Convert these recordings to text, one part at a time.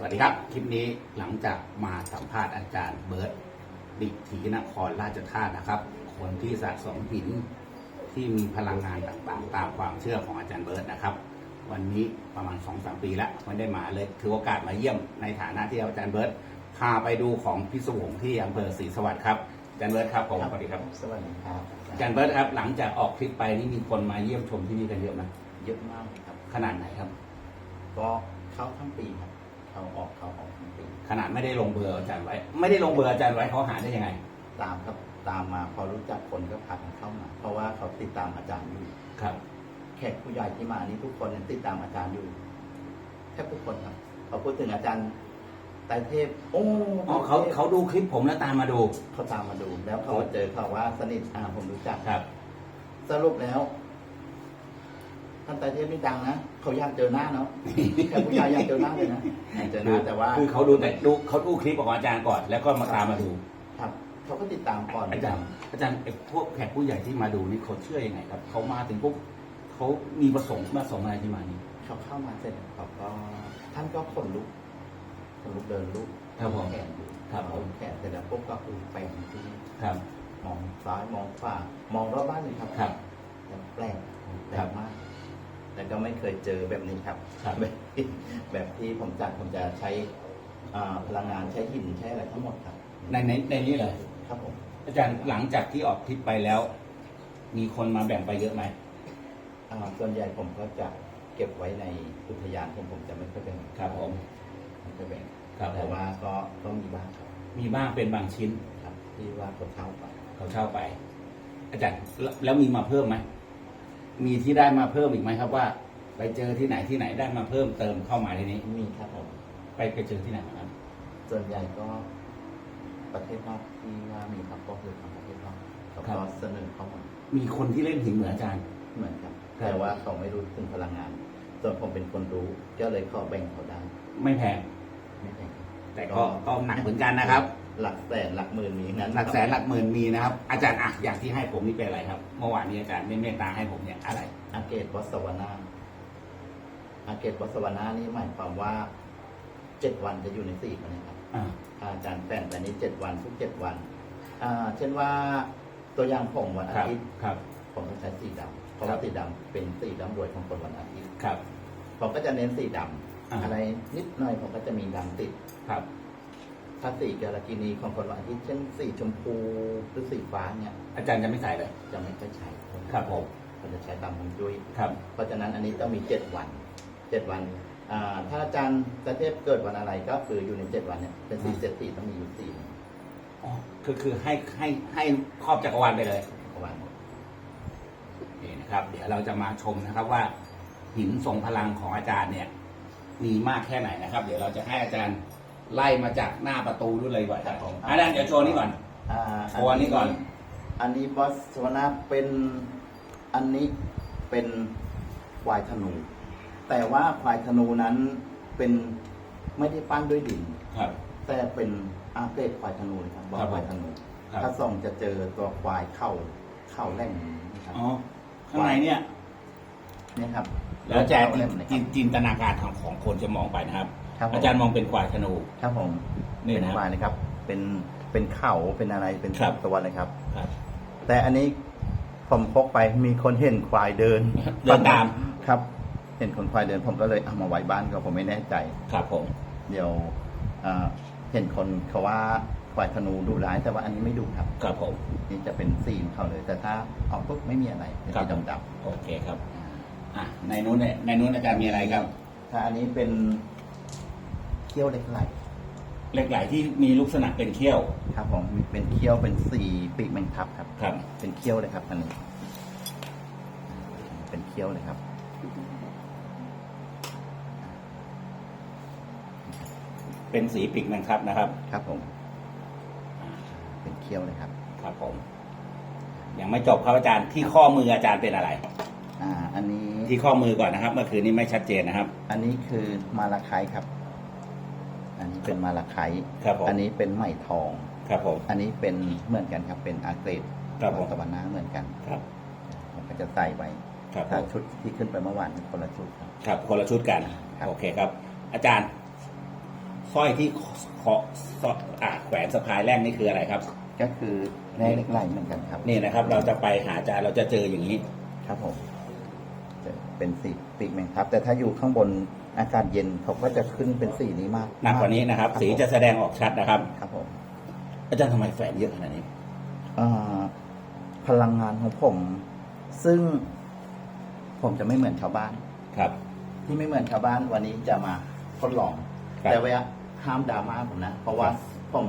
สวัสดีครับ คลิปนี้หลังจากมาสัมภาษณ์อาจารย์เบิร์ตดิกถีนครราชธาตุนะครับ คนที่สะสมหินที่มีพลังงานต่างๆ ตามความเชื่อของอาจารย์เบิร์ตนะครับ วันนี้ประมาณ2อสปีแล้วไม่ได้มาเลยถือโอกาสมาเยี่ยมในฐานะที่อาจารย์เบิร์ตพาไปดูของพิศวงที่อำเภอศรีสวัสดิ์ครับอาจารย์เบิร์ตครับผมสวัสดีครับสวัสดีครับอาจารย์เบิร์ตครับ หลังจากออกคลิปไปนี่มีคนมาเยี่ยมชมที่นี่กันเยอะไหมเยอะมากครับขนาดไหนครับ ก็เข้าทั้งปีครับ เข้าออกเข้าออกทั้งปีขนาดไม่ได้ลงเบอร์อาจารย์ไว้ ไม่ได้ลงเบอร์อาจารย์ไว้เขาหาได้ยังไงตามครับตามมาพอรู้จักคนก็พากันเข้ามา เพราะว่าเขาติดตามอาจารย์อยู่ ครับ แขกผู้ใหญ่ที่มานี่ทุกคนเนี่ยติดตามอาจารย์อยู่แทบทุกคนครับพอพูดถึงอาจารย์ไตรเทพ โอ้อ๋อเขาเขาดูคลิปผมแล้วตามมาดู เขาตามมาดู แล้วเขามาเจอเขาว่าสนิทอ่าผมรู้จักครับ สรุปแล้ว ท่านไตรเทพนี่ดังนะเขาอยากเจอหน้าเนาะแขกผู้ใหญ่อยากเจอหน้าเลยนะอยากเจอหน้าแต่ว่าคือเขาดูแต่ดูเขาดูคลิปของอาจารย์ก่อน แล้วก็มาตามมาดูครับเขาก็ติดตามก่อนอาจารย์อาจารย์ไอ้พวกแขกผู้ใหญ่ที่มาดูนี่เขาเชื่อยังไงครับเขามาถึงปุ๊บเขามีประสงค์ประสงค์อะไรที่มานี่เขาเข้ามาเสร็จเขาก็ท่านก็ขนลุกขนลุกเดินลุกครับผมแขนอยู่ครับผมแขนเสร็จแล้วปุ๊บก็คือแปลงที่ครับมองซ้ายมองขวามองรอบบ้านเลยครับครับแล้วแปลกแปลครักบมาก แต่ก็ไม่เคยเจอแบบนี้ครับ ครับ แบบที่แบบที่ผมจัดผมจะใช้อ่าพลังงานใช้หินใช้อะไรทั้งหมดครับในในในนี้เลยครับผมอาจารย์หลังจากที่ออกคลิปไปแล้ว มีคนมาแบ่งไปเยอะไหมอ่าส่วนใหญ่ผมก็จะเก็บไว้ในอุทยานผมผมจะไม่ค่อยแบ่งครับผม ไม่ค่อยแบ่งครับผแต่มว่าก็ก็มีบ้างครับมีบ้างเป็นบางชิ้น ครับ ที่ว่าเขาเช่าไปเขาเช่าไป อาจารย์แล้วแล้วมีมาเพิ่มไหม มีที่ได้มาเพิ่มอีกไหมครับว่า ไปเจอที่ไหนที่ไหนได้มาเพิ่มเติมเข้ามาในนี้ มีครับผมไปไปเจอที่ไหนมาครับส่วนใหญ่ก็ประเทศนอกที่ว่ามีครับก็คือทางประเทศนอกเขาก็เสนอเข้ามามีคนที่เล่นหินเหมือนอาจารย์เหมือนกันครับแต่ว่าเขาไม่รู้ถึงพลังงาน ส่วนผมเป็นคนรู้ก็เลยขอแบ่งเขาได้ ไม่แพงไม่แบ่งแต่ก็ก็หนักเหมือนกันนะครับ หลักแสนหลักหมื่นมีทั้งนั้นหลักแสนหลักหมื่นมีนะครับ อาจารย์อะอย่างที่ให้ผมนี่เป็นอะไรครับ เมื่อวานนี้อาจารย์เมตตาให้ผมเนี่ยอะไร อาเกตวัสวนาอาเกตวัสวนานี่หมายความว่าเจ็ดวันจะอยู่ในสี่วันนะครับอ่าอาจารย์แป้นแต่นี้เจ็ดวันทุกเจ็ดวัน อ่า เช่นว่าตัวอย่างผมวันอาครับทิตย์ครับผมก็ใช้สีดำเพราะครัว่าบสีดำเป็นสีดำรวยของคนวันอาทิตย์ครับผมก็จะเน้นสีดอ่าำอะไรนิดหน่อยผมก็จะมีดำติดครับ ถ้าสีกาลกินีของคนวันอาทิตย์เช่นสีชมพูหรือสีฟ้าเนี่ยอาจารย์จะไม่ใส่เลยจะไม่ค่อยใช้ครับผมผมจะใช้ตามฮวงจุ้ยครับ เพราะฉะนั้นอันนี้ต้องมีเจ็ดวันเจ็ดวันอ่าถ้าอาจารย์จะเทพเกิดวันอะไรก็คืออยู่ในเจ็ดวันเนี่ยเป็นสีเจ็ดสีต้องมีอยู่สี่อ๋อคือคือให้ให้ให้ครอบจักรวาลไปเลยวันนี่นะครับ เดี๋ยวเราจะมาชมนะครับว่า หินทรงพลังของอาจารย์เนี่ย มีมากแค่ไหนนะครับ เดี๋ยวเราจะให้อาจารย์ ไล่มาจากหน้าประตูด้วยเลยดีกว่าครับผมอาจารย์เดี๋ยวโชว์นี้ก่อนอ่าโชว์อันนี้ก่อน อันนี้บอสสวนาเป็นอันนี้เป็นควายธนู แต่ว่าควายธนูนั้นเป็นไม่ได้ปั้นด้วยดิน ครับ แต่เป็นอาเกรดควายธนูเลยครับบอครัสบควายธนู ครับ ถ้าส่องจะเจอตัวควายเข้าเข้าแหล่งนะครับอ๋อข้างในเนี่ย เนี่ยครับแล้วแต่เข้าแหล่งนะคจิรับนจินตนาการของของคนจะมองไปนะครับ ครับผม อาจารย์มองเป็นควายธนู ครับผมนี่เป็นนะควายเลยครับ เป็นเป็นเข่าเป็นอะไรเป็นครับ ตัวเลยครับ ครับ แต่อันนี้ผมพกไปมีคนเห็นควายเดินเดินตาม ครับ เห็นคนควายเดิน ผมก็เลยเอามาไว้บ้านก็ผมไม่แน่ใจ ครับผม เดี๋ยวอ่าเห็นคนเขาว่าควายธนูดุร้ายแต่ว่าอันนี้ไม่ดุครับ ครับผม นี่จะเป็นสีของเขาเลย แต่ถ้าออกปุ๊บไม่มีอะไรเป็นครับสีดำโอเคครับอะในนู้นเนี่ยในนู้นอาจารย์มีอะไรครับๆถ้าอันนี้เป็น เขี้ยวเหล็กไหลเหล็กไหลที่มีลักษณะเป็นเขี้ยวครับผมมีเป็นเขี้ยวเป็นสีปีกแมงทับครับ ครับ เป็นเขี้ยวเลยครับอันนี้ เป็นเขี้ยวเลยครับ เป็นสีปีกแมงครับนะครับ ครับผม เป็นเขี้ยวเลยครับ ครับผม ยังไม่จบครับอาจารย์ที่ข้อมืออาจารย์เป็นอะไร อ่า อันนี้ที่ข้อมือก่อนนะครับ เมื่อคืนนี้ไม่ชัดเจนนะครับ อันนี้คือมาลาไคครับ อันนี้เป็นมาลาไคครับผมอันนี้เป็นไหมทอง ครับผม อันนี้เป็นเหมือนกันครับเป็นอาเกรดครับผม ตะวันนาเหมือนกันครับผมก็จะใส่ไว้ครับผถ้ามชุดที่ขึ้นไปเมื่อวานเป็นคนละชุดครับ ครับคนละชุดกันครับ โอเคครับ อาจารย์สร้อยที่เคาะสอดอ่าแขวนสะพายแรกนี่คืออะไรครับ ก็คือแร่เหล็กไหลเหมือนกันครับนี่นะครับ เราจะไปหาอาจารย์เราจะเจออย่างนี้ ครับผมจะเป็นสีปีกแมงครับ แต่ถ้าอยู่ข้างบน อากาศเย็นเขาก็จะขึ้นเป็นสีนี้มากหนักกว่านี้นะครับ สีจะแสดงออกชัดนะครับครับผมอาจารย์ทำไมแฝงเยอะขนาดนี้อ่าพลังงานของผม ซึ่งผมจะไม่เหมือนชาวบ้านครับ ที่ไม่เหมือนชาวบ้านวันนี้จะมาทดลองครับแต่ว่าห้ามดราม่าผมนะ เพราะว่าผม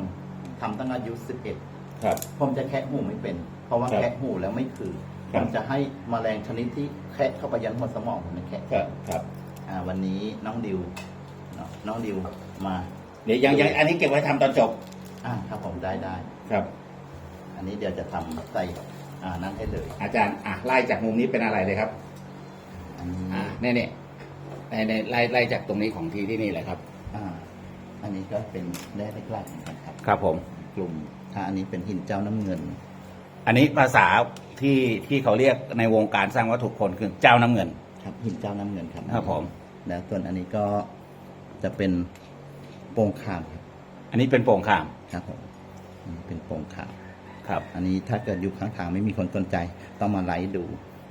ทำตั้งอายุสิบเอ็ดครับผมจะแคะหูไม่เป็น เพราะว่าครับแคะหูแล้วไม่คือคผรับมจะให้มแมลงชนิดที่แคะเข้าไปยันหัวสมองผมไม่แคะครับครับ อ่าวันนี้น้องดิวเนาะน้องดิวมาเดี๋ยวยังยังอันนี้เก็บไว้ทำตอนจบอ่าครับผมได้ได้ ครับ อันนี้เดี๋ยวจะทำใส่อ่านั้นให้เลย อาจารย์อะไล่จากมุมนี้เป็นอะไรเลยครับ อันนี้อ่าเนี่ยเนี่ยในในไล่ไล่จากตรงนี้ของทีที่นี่แหละครับ อ่า อันนี้ก็เป็นแร่เล็กๆเหมือนกันครับ ครับผม กลุ่มถ้าอันนี้เป็นหินเจ้าน้ำเงิน อันนี้ภาษาที่ที่เขาเรียกในวงการสร้างวัตถุคนคือเจ้าน้ำเงิน ครับหินเจ้าน้ำเงินครับครับผม แล้วส่วนอันนี้ก็จะเป็นโป่งขามครับอันนี้เป็นโป่งข้ามครับผมอันนี้เป็นโป่งขาม ครับ อันนี้ถ้าเกิดอยู่ข้างทางไม่มีคนสนใจ ต้องมาไลฟ์ดู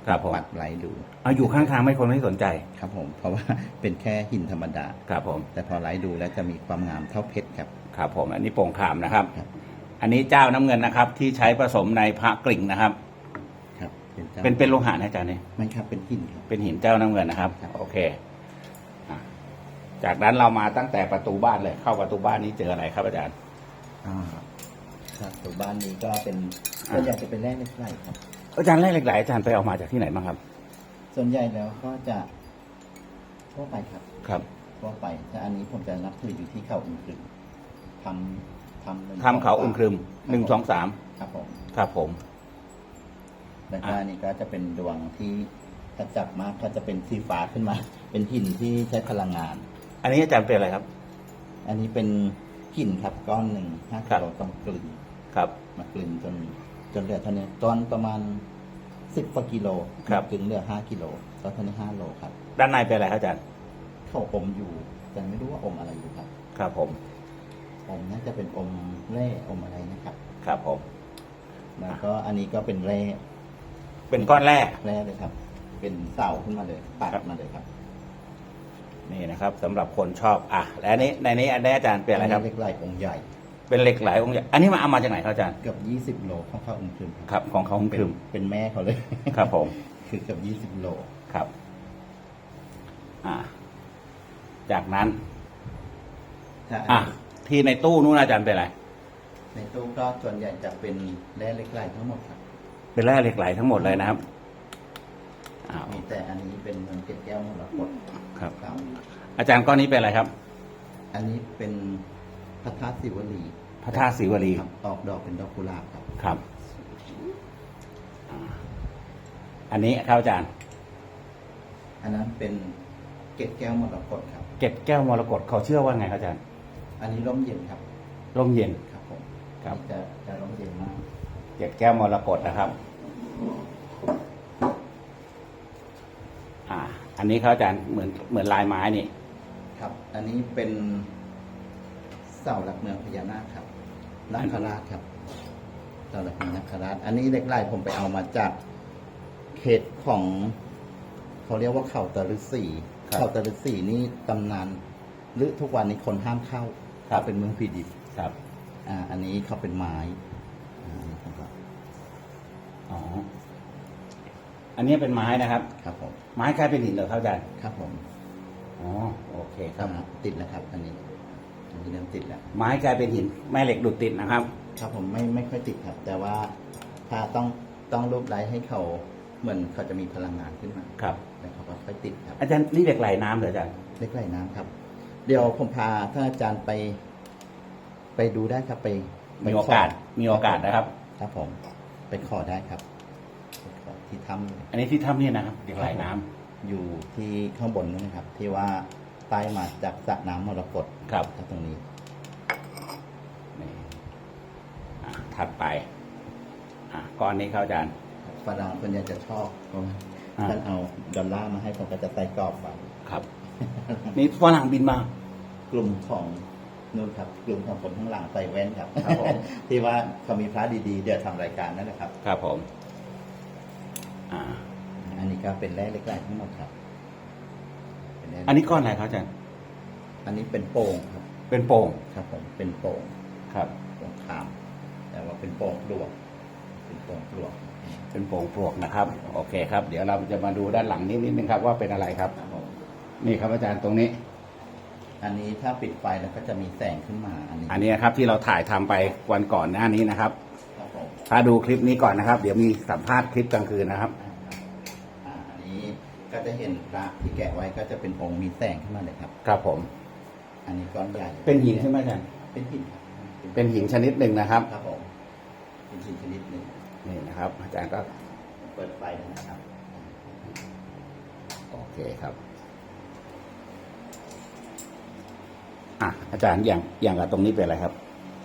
ครับผมปัดไลฟ์ดูเอาอยู่ข้างทางไม่คนไม่สนใจ ครับผม เพราะว่าเป็นแค่หินธรรมดา ครับผม แต่พอไลฟ์ดูแล้วจะมีความงามเท่าเพชรครับ ครับผม อันนี้โป่งข้ามนะครับครับ อันนี้เจ้าน้ำเงินนะครับ ที่ใช้ผสมในพระกริ่งนะครับ ครับเป็นจ้าเป็นเป็นโลหะนะอาจารย์เนี่ยไม่ครับ เป็นหินครับ เป็นหินเจ้าน้ำเงินนะครับครับโอเคอะ จากนั้นเรามาตั้งแต่ประตูบ้านเลย เข้าประตูบ้านนี้เจออะไรครับอาจารย์อ่าครับตัวบ้านนี้ก็เป็นอ่าส่วนใหญ่จะเป็นแร่เหล็กไหลครับ อาจารย์แรกเหล็กไหลอาจารย์ไปเอามาจากที่ไหนบ้างครับ ส่วนใหญ่แล้วก็จะทั่วไปครับ ครับทั่วไปแต่อันนี้ผมจะนับถืออยู่ที่เขาอุ่นครึมทำทำหนึ่งทำเขาอึมครึมหนึ่งสองสามครับผมครับผมแล้วก็อันนี้ก็จะเป็นดวงที่ถ้าจับมากก็จะเป็นสีฟ้าขึ้นมา เป็นหินที่ใช้พลังงาน อันนี้อาจารย์เป็นอะไรครับ อันนี้เป็นหินครับก้อนหนึ่งห้าครักิบ โลต้องกลึงครับ มากลึงจนจนเหลือเท่านี้ก้อนประมาณสิบกว่ากิโลครับมากลึงเหลือห้ากิโลก็เท่านี้ห้าโลครับด้านในเป็นอะไรครับอาจารย์เขาอมอยู่แต่ไม่รู้ว่าอมอะไรอยู่ครับครับผมอมน่าจะเป็นอมแร่อมอะไรนะครับ ครับผม แล้วก็อันนี้ก็เป็นแร่เป็นก้อนแร่แร่เลยครับ เป็นเสาขึ้นมาเลยปัดครับมาเลยครับ นี่นะครับสำหรับคนชอบอะและอันนี้ในนี้อันนี้อาจารย์เป็นอะไรครับเล็กไหลองค์ใหญ่เป็นเหล็กไหลองค์ใหญ่อันนี้มาเอามาจากไหนครับอาจารย์เกือบยี่สิบโลเข้าเข้าองค์คืนครับ ของเขาเป็คืนมเป็นแม่เขาเลย ครับผมคือเกือบยี่สิบโลครับ อ่า จากนั้น ถ้าอะที่ในตู้นู้นอาจารย์เป็นอะไร ในตู้ก็ส่วนใหญ่จะเป็นแร่เล็กไหลทั้งหมดครับเป็นแร่เหล็กไหลทั้งหมดเลยนะครับอ้าว มีแต่อันนี้เป็นเมืองเกล็ดแก้วมรกตครับครับอาจารย์ก้อนนี้เป็นอะไรครับ อันนี้เป็นพระธาตุศิวลีพระธาตุศรีวลีครับออกดอกเป็นดอกกุหลาบครับ ครับอ่าอันนี้ครับอาจารย์ อันนั้นเป็นเกล็ดแก้วมรกตครับ เกล็ดแก้วมรกตเขาเชื่อว่าไงครับอาจารย์ อันนี้ร่มเย็นครับ ร่มเย็นครับผมครับจะจะร่มเย็นมาก เกล็ดแก้วมรกตนะครับ อ่า อันนี้ครับอาจารย์เหมือนเหมือนลายไม้นี่ ครับ อันนี้เป็นเสาหลักเมืองพญานาคครับนาคราชครับเสาหลักเมืองนาคราช อันนี้เล็กไล่ผมไปเอามาจากเขตของเขาเรียกว่าเขาตะลึสีครับเขาตะลึสีนี่ตำนานหรือทุกวันนี้คนห้ามเข้าครับ เป็นเมืองผีดิบครับ อ่า อันนี้เขาเป็นไม้อ่าครับอ๋อ อันนี้เป็นไม้นะครับ ครับผม ไม้กลายเป็นหินเหรอครับอาจารย์ครับผมอ๋อโอเคครับอ่าติดแล้วครับ อันนี้อันนี้เริ่มติดแล้วไม้กลายเป็นหินแม่เหล็กดูดติดนะครับ ครับผมไม่ไม่ค่อยติดครับ แต่ว่าถ้าต้องต้องรูปไลท์ให้เขาเหมือนเขาจะมีพลังงานขึ้นมาครับ แล้วเขาก็ค่อยติดครับ อาจารย์นี่เหล็กไหลน้ำเหรออาจารย์เล็กไหลน้ำครับ เดี๋ยวผมพาท่านอาจารย์ไป ไปดูได้ครับไปไปมีโอกาสขมีโอกาสนะครับ ครับผม ไปขอได้ครับไปขอ ที่ถ้ำอันนี้ที่ถ้ำเนี่ยนะครับเหล็กไหลน้ำอยู่ที่ข้างบนนู่นนะครับ ที่ว่าใต้มาจากสระน้ำมรกตครับครับตรงนี้นี่อะถัดไปอะก้อนนี้ครับอาจารย์ ฝรั่งคนใหญ่จะชอบเพราะว่าอ่า ท่านเอาดอลลาร์มาให้ผมก็จะใส่กรอบไป ครับ นี่ฝรั่งบินมา กลุ่มของนู่นครับ กลุ่มของคนข้างหลังใส่แว่นครับ ครับผม ที่ว่าเขามีพระดีๆ เดี๋ยวทำรายการนั่นแหละครับ ครับผม อ่า อันนี้ก็เป็นแร่เล็กๆทั้งหมดครับเป็แร่อันนี้ก้อนอะไรครับอาจารย์ อันนี้เป็นโป่งครับ เป็นโป่งครับผมเป็นโป่งครับ โป่งขาม แต่ว่าเป็นโป่งปลวก เป็นโป่งปลวกเป็นโป่งปลวกนะครับ โอเคครับ เดี๋ยวเราจะมาดูด้านหลังนิดนิดนึงครับว่าเป็นอะไรครับ ครับผมนี่ครับอาจารย์ตรงนี้ อันนี้ถ้าปิดไฟแล้วก็จะมีแสงขึ้นมาอันนี้อันนี้นะครับที่เราถ่ายทำไปวันก่อนหน้านี้นะครับครับผม ถ้าดูคลิปนี้ก่อนนะครับ เดี๋ยวมีสัมภาษณ์คลิปกลางคืนนะครับ อ่าอันนี้ก็จะเห็นพระที่แกะไว้ก็จะเป็นองค์มีแสงขึ้นมาเลยครับ ครับผม อันนี้ก้อนใหญ่เป็นหินใช่ไหมอาจารย์เป็นหินครับเป็นหินชนิดหนึ่งนะครับ ครับผมเป็นหินชนิดหนึ่งนี่นะครับ อาจารย์ก็เปิดไฟแล้วนะครับ โอเคครับ อะอาจารย์อย่างอย่างกับตรงนี้เป็นอะไรครับ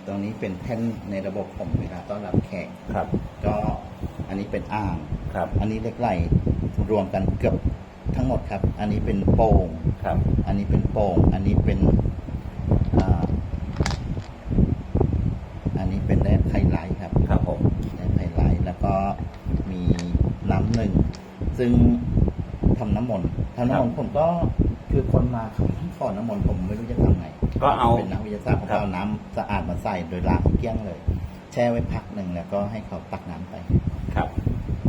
ตรงนี้เป็นแท่นในระบบผมเวลาต้อนรับแขกครับ ก็อันนี้เป็นอ่างครับ อันนี้เหล็กไหลรวมกันเกือบทั้งหมดครับ อันนี้เป็นโป่งครับ อันนี้เป็นโป่ง อันนี้เป็นอ่าอันนี้เป็นแร่ไฮไลท์ครับครับผมแร่ไฮไลท์แล้วก็มีน้ำหนึ่งซึ่งทำน้ำมนต์ทำน้ำมนต์ผมก็ คือคนมาเขาขอน้ำมนต์ผมไม่รู้จะทำไงก็เอา เป็นนักวิทยาศาสตร์ผมครัก็บเอาน้ำสะอาดมาใส่โดยล้างให้เกลี้ยงเลย แช่ไว้พักหนึ่งแล้วก็ให้เขาตักน้ำไปครับ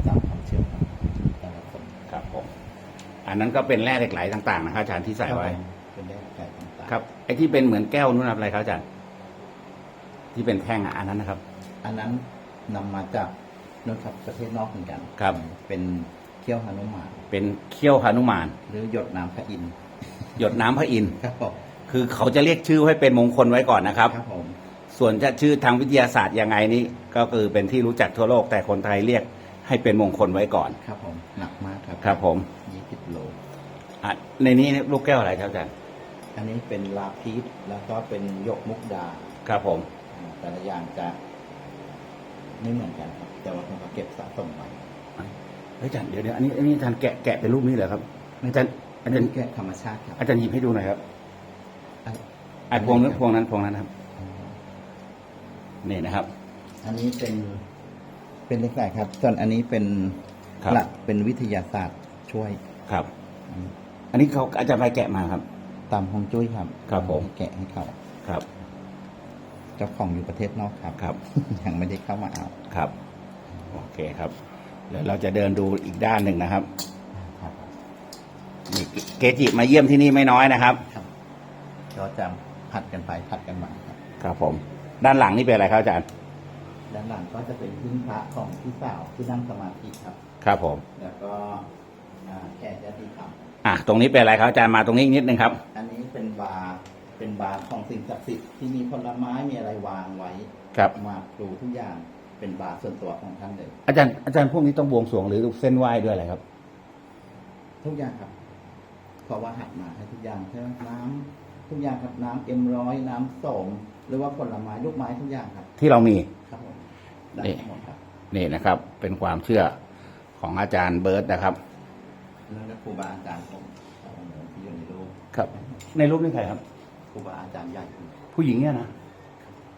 ตามความเชื่อของแต่ละคนครับผม อันนั้นก็เป็นแร่เหล็กไหลต่างๆนะครับอาจารย์ที่ใส่ไว้ เป็นแร่ไก่ต่างๆครับ ไอ้ที่เป็นเหมือนแก้วนู่นอะไรครับอาจารย์ ที่เป็นแท่งอะอันนั้นนะครับ อันนั้นนำมาจากนนครับประเทศนอกเหมือนกันครับ เป็นเขี้ยวฮานุมานเป็นเขี้ยวหานุมาน หรือหยดน้ำพระอินทร์ หยดน้ำพระอินทร์ครับผมคือเขาจะเรียกชื่อให้เป็นมงคลไว้ก่อนนะครับ ครับผมส่วนจะชื่อทางวิทยาศาสตร์ยังไงนี่ก็คือเป็นที่รู้จักทั่วโลกแต่คนไทยเรียกให้เป็นมงคลไว้ก่อนครับผมหนักมากครับครับผมยี่สิบโล อะในนี้ลูกแก้วอะไรครับอาจารย์อันนี้เป็นลาพีสแล้วก็เป็นหยกมุกดาครับผม อ่าแต่ละอย่างจะไม่เหมือนกันครับ แต่ว่าผมก็เก็บสะสมไว้ เฮ้ยอาจารย์เดี๋ยวเดี๋ยวอันนี้อันนี้อาจารย์แกะแกะเป็นรูปนี้เหรอครับอาจารย์ อาอันจารนี้ย์ แกะธรรมชาติครับอาจารย์หยิบให้ดูหน่อยครับอันไอ้พวงนั้นครับพวงนั้นพวงนั้นครับ นี่นะครับ อันนี้เป็นเป็นเล็กไหลครับ ส่วนอันนี้เป็นครับ หลักเป็นวิทยาศาสตร์ช่วยครับอันนี้อันนี้เขาอาจารย์ไปแกะมาครับ ตามฮวงจุ้ยครับครับผมให้แกะให้เขาครับ เจ้าของอยู่ประเทศนอกครับ ครับ ยังไม่ได้เข้ามาเอา ครับ โอเคครับเดี๋ยวเราจะเดินดูอีกด้านหนึ่งนะครับครับ นี่เกจิมาเยี่ยมที่นี่ไม่น้อยนะครับครับ ก็จะผัดกันไปผัดกันมาครับครับผม ด้านหลังนี่เป็นอะไรครับอาจารย์ ด้านหลังก็จะเป็นหิ้งพระของพี่สาวที่นั่งสมาธิครับ ครับผม แล้วก็อ่าแขกญาติธรรมอะตรงนี้เป็นอะไรครับอาจารย์มาตรงนี้อีกนิดนึงครับ อันนี้เป็นบาร์เป็นบาร์ของสิ่งศักดิ์สิทธิ์ที่มีผลไม้มีอะไรวางไว้ครับหมากพลูทุกอย่างเป็นบาร์ส่วนตัวของท่านเลยอาจารย์อาจารย์พวกนี้ต้องบวงสรวงหรือเส้นไหว้ด้วยอะไรครับ ทุกอย่างครับเพราะว่าหัดมาให้ทุกอย่างใช่ไหมน้ำทุกอย่างครับน้ำเอ็มร้อยน้ำส้มหรือว่าผลไม้ลูกไม้ทุกอย่างครับ ที่เรามี ครับผมได้นี่ทั้งหมดครับนี่นะครับ เป็นความเชื่อของอาจารย์เบิร์ตนะครับ แล้วก็ครูบาอาจารย์ผมครับผมที่อยู่ในรูปครับ ในรูปนี้ใครครับ ครูบาอาจารย์ใหญ่คือผู้หญิงเนี่ยนะ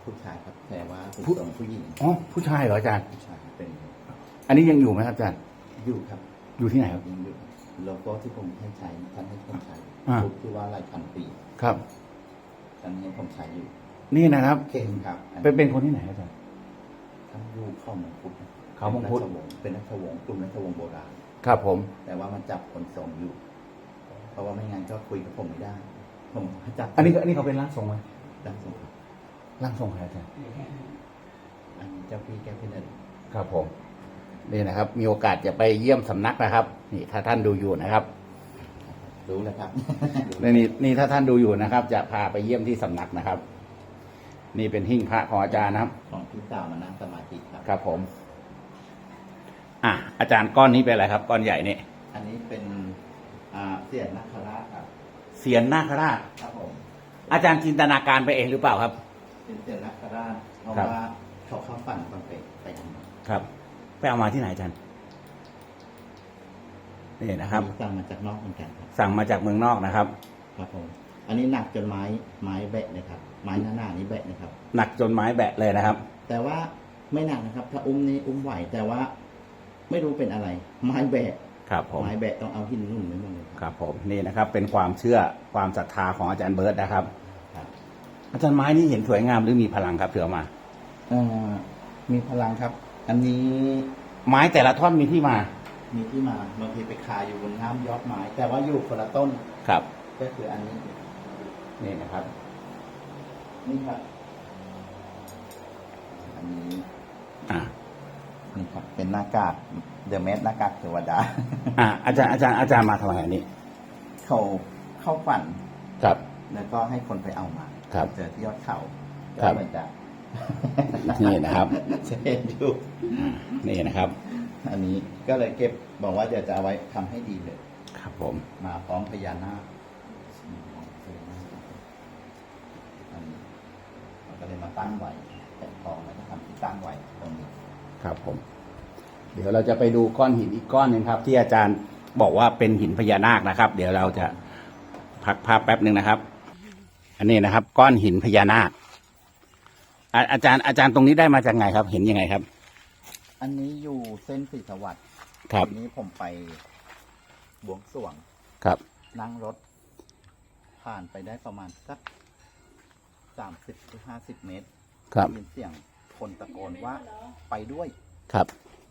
ผู้ชายครับ แต่ว่าผู้ผู้ทรงผู้หญิงอ๋อผู้ชายเหรออาจารย์ ผู้ชายเป็นอันนี้ยังอยู่ไหมครับอาจารย์ อยู่ครับอยู่ที่ไหนครับยังอยู่ โลโก้ที่ผมให้ใช้ท่านให้ผมใช้อ่า รูปที่ว่าหลายพันปีครับ ท่านให้ผมใช้อยู่นี่นะครับ เก่งครับเป็นเป็นคนที่ไหนครับอาจารย์ ท่านอยู่เข้ามงคุดเขามงคุด เป็นราชวงศ์เป็นราชวงศ์กลุ่มราชวงศ์โบราณ ครับผม แต่ว่ามันจับคนทรงอยู่ เพราะว่าไม่งั้นก็คุยกับผมไม่ได้ ผมจับอันนี้ก็อันนี้เขาเป็นร่างทรงไหมจับทรงครับร่างทรงใครอาจารย์อันนี้เจ้าพี่แก้วพินันครับผม นี่นะครับ มีโอกาสจะไปเยี่ยมสำนักนะครับ นี่ถ้าท่านดูอยู่นะครับ รู้แล้วครับนี่นี่นี่ถ้าท่านดูอยู่นะครับ จะพาไปเยี่ยมที่สำนักนะครับ นี่เป็นหิ้งพระของอาจารย์นะครับ ของพี่สาวมานั่งสมาธิครับ ครับผม อะอาจารย์ก้อนนี้เป็นอะไรครับ ก้อนใหญ่นี่อันนี้เป็นอ่าเสียนนักคราชครับเสียนนาคราชครับผม อาจารย์จินตนาการไปเองหรือเปล่าครับ เป็นเสียนนักคราชเพราะครับว่าเขาเข้าฝันตอนไปไปทำมาครับ ไปเอามาที่ไหนอาจารย์นี่นะครับ สั่งมาจากนอกเหมือนกันครับสั่งมาจากเมืองนอกนะครับ ครับผมอันนี้หนักจนไม้ไม้แบะนะครับ ไม้หน้าหน้านี้แบะนะครับ หนักจนไม้แบะเลยนะครับ แต่ว่าไม่หนักนะครับ ถ้าอุ้มนี้อุ้มไหวแต่ว่าไม่รู้เป็นอะไร ไม้แบะครับผมไม้แบะต้องเอาหินนุ่นไว้หมดเลยครับผมนี่นะครับ เป็นความเชื่อความศรัทธาของอาจารย์เบิร์ตนะครับครับ อาจารย์ไม้นี่เห็นสวยงามหรือมีพลังครับเถือมาเอ่อมีพลังครับ อันนี้ไม้แต่ละท่อนมีที่มา มีที่มาบางทีไปคาอยู่บนน้ำยอดไม้ แต่ว่าอยู่คนละต้นครับ ก็คืออันนี้ นี่นะครับ นี่ครับ อันนี้อ่านี่ครับ เป็นหน้ากากเดอะแมสหน้ากากเทวดา อ่าอาจารย์อาจารย์อาจารย์มาทำไมอันนี้ เขาเข้าฝัน ครับ แล้วก็ให้คนไปเอามาครับ เจอที่ยอดเขาครับก็เหมือนจะ นี่นะครับจะเห็นอยู่นี่นะครับ อันนี้ก็เลยเก็บบอกว่าเดี๋ยวจะเอาไว้ทำให้ดีเลย ครับผม มาพร้อมพญานาคอันนี้เราก็เลยมาตั้งไว้แต่ทองแล้วก็ทำที่ตั้งไว้ตรงนี้ครับผม เดี๋ยวเราจะไปดูก้อนหินอีกก้อนหนึ่งครับ ที่อาจารย์บอกว่าเป็นหินพญานาคนะครับ เดี๋ยวเราจะพักภาพแป๊บหนึ่งนะครับ อันนี้นะครับ ก้อนหินพญานาค อาอาจารย์อาจารย์ตรงนี้ได้มาจากไงครับ เห็นยังไงครับ อันนี้อยู่เส้นสีสวัสดิ์ครับทีนี้ผมไปบวงสรวงครับ นั่งรถ ผ่านไปได้ประมาณสักสามสิบหรือห้าสิบเมตรครับได้ยินเสียงคนตะโกนว่าไปด้วย ครับ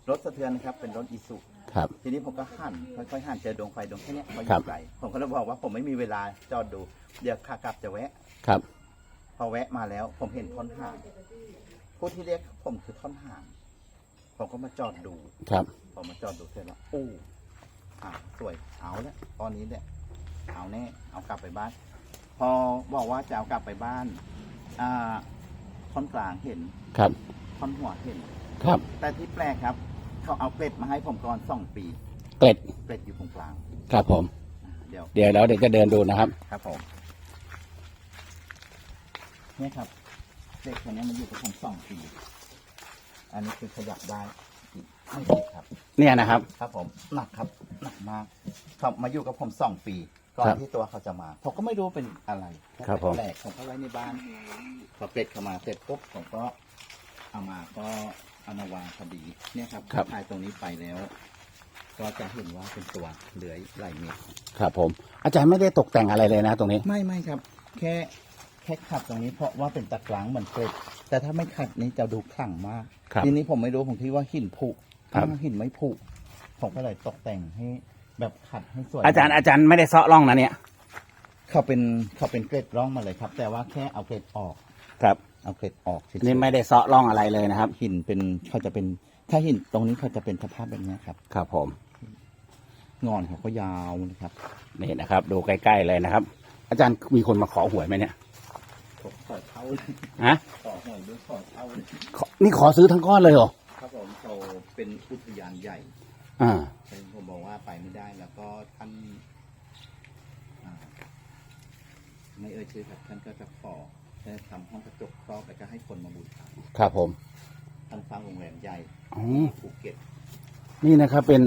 รถสะเทือนนะครับ เป็นรถอีสุครับ ทีนี้ผมก็หันค่อยๆหันเจอดวงไฟดวงแค่เนี้ยเขาอครัยู่บ ไกลผมก็เลยบอกว่าผมไม่มีเวลาจอดดู เดี๋ยวขากลับจะแวะ ครับ พอแวะมาแล้ว ผมเห็นท่อนห่างผู้ที่เรียกผมคือท่อนห่างผมก็มาจอดดูครับพอมาจอดดูเสร็จแล้วโอ้อะสวยเอาแล้วตอนนี้เนี่ยเอาแน่เอากลับไปบ้าน พอบอกว่าจะเอากลับไปบ้าน อ่าท่อนกลางเห็นครับท่อนหัวเห็น ครับ แต่ที่แปลกครับ เขาเอาเกล็ดมาให้ผมก่อนสองปี เกล็ดเกล็ดอยู่ตรงกลาง ครับผมอะเดี๋ยวเดี๋ยวเราเดี๋ยวจะเดินดูนะครับ ครับผม เนี่ยครับเด็กคนนี้มันอยู่กับผมสองปีอันนี้คือขยับได้อีกไม่ผิดครับ เนี่ยนะครับ ครับผมหนักครับหนักมากเขามาอยู่กับผมสองปีก่อนครับที่ตัวเขาจะมาผมก็ไม่รู้เป็นอะไรครับผมแปลกผมก็ไว้ในบ้านพอเกล็ดเข้ามาเสร็จปุ๊บผมก็เอามาก็เอามาวางพอดีเนี่ยครับครับถ่ายตรงนี้ไปแล้ว ก็จะเห็นว่าเป็นตัวเหลือยไหลเม็ดครับผม อาจารย์ไม่ได้ตกแต่งอะไรเลยนะ ตรงนี้ไม่ไม่ครับ แค่ แค่ขัดตรงนี้เพราะว่าเป็นตะกร้างเหมือนเกล็ดแต่ถ้าไม่ขัดนี้จะดูขลังมากครับทีนี้ผมไม่รู้ผมคิดว่าหินผุครับ อ้าวหินไม่ผุผมก็เลยตกแต่งให้แบบขัดให้สวยอาจารย์อาจารย์ไม่ได้เซาะร่องนะเนี่ย เขาเป็นเขาเป็นเกล็ดร่องมาเลยครับ แต่ว่าแค่เอาเกล็ดออก ครับ เอาเกล็ดออกเฉยๆนี่ไม่ได้เซาะร่องอะไรเลยนะครับ หินเป็นเขาจะเป็นถ้าหินตรงนี้เขาจะเป็นสภาพแบบนี้ครับครับผม งอนเขาก็ยาวนะครับ นี่นะครับ ดูใกล้ๆเลยนะครับ อาจารย์มีคนมาขอหวยไหมเนี่ย ขอขอเท่าเลยฮะขอหน่อยด้วยขอเท่าเลยขอนี่ขอซื้อทั้งก้อนเลยเหรอ ครับผมเขาเป็นอุทยานใหญ่อ่า ซึ่งผมบอกว่าไปไม่ได้ แล้วก็ท่านอ่าไม่เอ่ยชื่อครับท่านก็จะขอจะทำห้องกระจกครอบแล้วก็ให้คนมาบูชาครับผม ท่านสร้างโรงแรมใหญ่อ๋อ ภูเก็ต นี่นะครับเป็น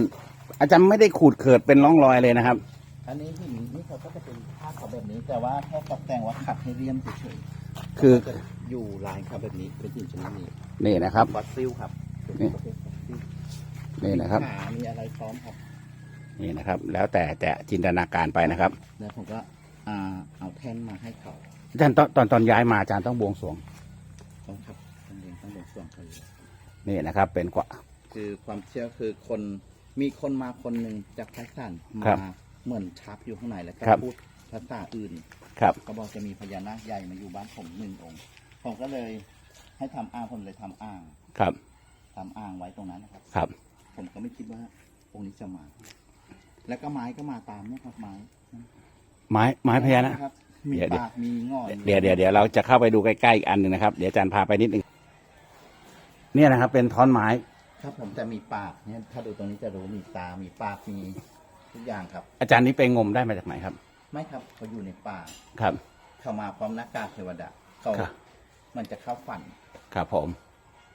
อาจารย์ไม่ได้ขูดเขิดเป็นร่องรอยเลยนะครับ อันนี้หินนี่เขาก็จะเป็นภาพเขาแบบนี้ แต่ว่าแค่ตกแต่งว่าขัดให้เรียมเฉยๆคือแล้วก็จะอยู่ลายครับแบบนี้เป็นหินชนิดนี้นี่นะครับฟอสซิลครับเป็นนี่ประเภทฟอสซิลนี่นะครับ มีขามีอะไรพร้อมครับนี่นะครับ แล้วแต่จะจินตนาการไปนะครับแล้วผมก็อ่าเอาแท่นมาให้เขาอาจารย์ตอนตอนตอนย้ายมาอาจารย์ต้องบวงสรวงต้องครับต้องเรียนต้องลงส่วงเขาเลย นี่นะครับ เป็นกว่า คือความเชื่อคือคนมีคนมาคนหนึ่งจากภาคานครัมาบ เหมือนชักอยู่ข้างในแล้วก็ครับ พูดภาษาอื่น ครับ เขาบอกจะมีพญานาคใหญ่มาอยู่บ้านผมหนึ่งองค์ ผมก็เลยให้ทำอ่างผมเลยทำอ่างครับ ทำอ่างไว้ตรงนั้นนะครับ ครับ ผมก็ไม่คิดว่าองค์นี้จะมา แล้วก็ไม้ก็มาตามเนี่ยครับไม้ไม้ไม้พญานาคครับ มีเดี๋ยว ปากมีงอนเดี๋ยวเดี๋ยวเดี๋ยวเราจะเข้าไปดูใกล้ๆอีกอันหนึ่งนะครับ เดี๋ยวอาจารย์พาไปนิดนึง เนี่ยนะครับ เป็นท่อนไม้ ครับผมแต่มีปากเนี่ยถ้าดูตรงนี้จะรู้มีตา มีปาก มี ทุกอย่างครับ อาจารย์นี้ไปงมได้มาจากไหนครับ ไม่ครับเขาอยู่ในป่าครับ เข้ามาพร้อมหน้ากากเทวดาเขาครับ มันจะเข้าฝัน ครับผม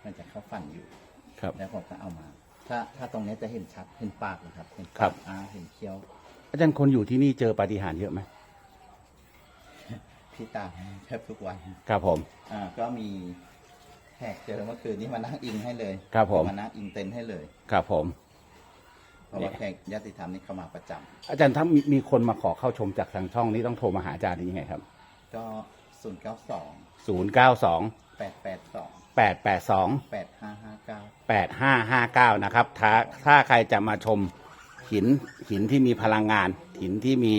มันจะเข้าฝันอยู่ ครับ แล้วผมก็เอามา ถ้าถ้าตรงนี้จะเห็นชัด เห็นปากเลยครับ เห็นครัปากบอาเห็นเคี้ยวอาจารย์คนอยู่ที่นี่เจอปาฏิหาริย์เยอะไหมพี่ตามแทบทุกวัน ครับผม อ่า ก็มีแขกเจอเมื่อคืนนี้มานั่งอิงให้เลยครับผม มานั่งอิงเต็นท์ให้เลย ครับผม เพราะว่าแขกญาติธรรมนี่เข้ามาประจำอาจารย์ถ้ามีมีคนมาขอเข้าชมจากทางช่องนี้ต้องโทรมาหาอาจารย์ได้ยังไงครับ ก็ศูนย์เก้าสองศูนย์เก้าสองแปดแปดสองแปดแปดสองแปดห้าห้าเก้าแปดห้าห้าเก้านะครับถ้าถ้าใครจะมาชมหินหินที่มีพลังงาน หินที่มี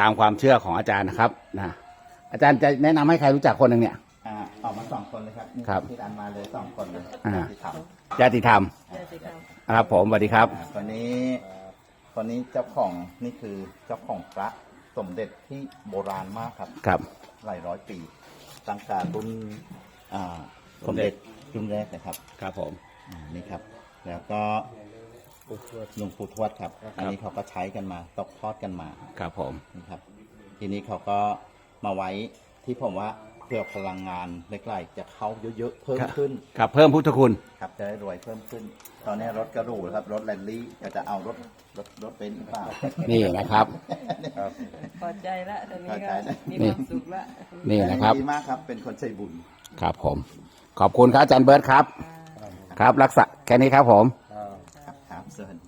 ตามความเชื่อของอาจารย์นะครับนะอาจารย์จะแนะนำให้ใครรู้จักคนหนึ่งเนี่ย อ่าออกมาสองคนเลยครับนี่ครับที่ดันมาเลยสองคนเลยอ่า ญาติธรรมญาติธรรมเดี๋ยวสิครับ ครับผมสวัสดีครับอ่าคนนี้คนนี้เจ้าของนี่คือเจ้าของพระสมเด็จที่โบราณมากครับครับ หลายร้อยปี ตั้งแต่รุ่นอ่าสมเด็จรุ่นแรกนะครับครับผมอ่านี่ครับ แล้วก็หลวงปู่ทวดครับ อันนี้เขาก็ใช้กันมาตกทอดกันมาครับผมนี่ครับ ทีนี้เขาก็มาไว้ที่ผมว่าเพื่อพลังงานเล็กๆจะเข้าเยอะๆเพิ่มขึ้นครับเพิ่มพุทธคุณครับจะได้รวยเพิ่มขึ้นตอนนี้รถกระหรูครับ รถแรลลี่ก็จะเอารถรถรถเป็นซ์หรือเปล่านี่นะครับ พอใจละตอนนี้พอใจก็ละมีความสุขละนี่นะครับ ดีมากครับ เป็นคนใจบุญ ครับผม ขอบคุณครับอาจารย์เบิร์ตครับ ครับรักษาแค่นี้ครับผม ครับ ครับสวัสดี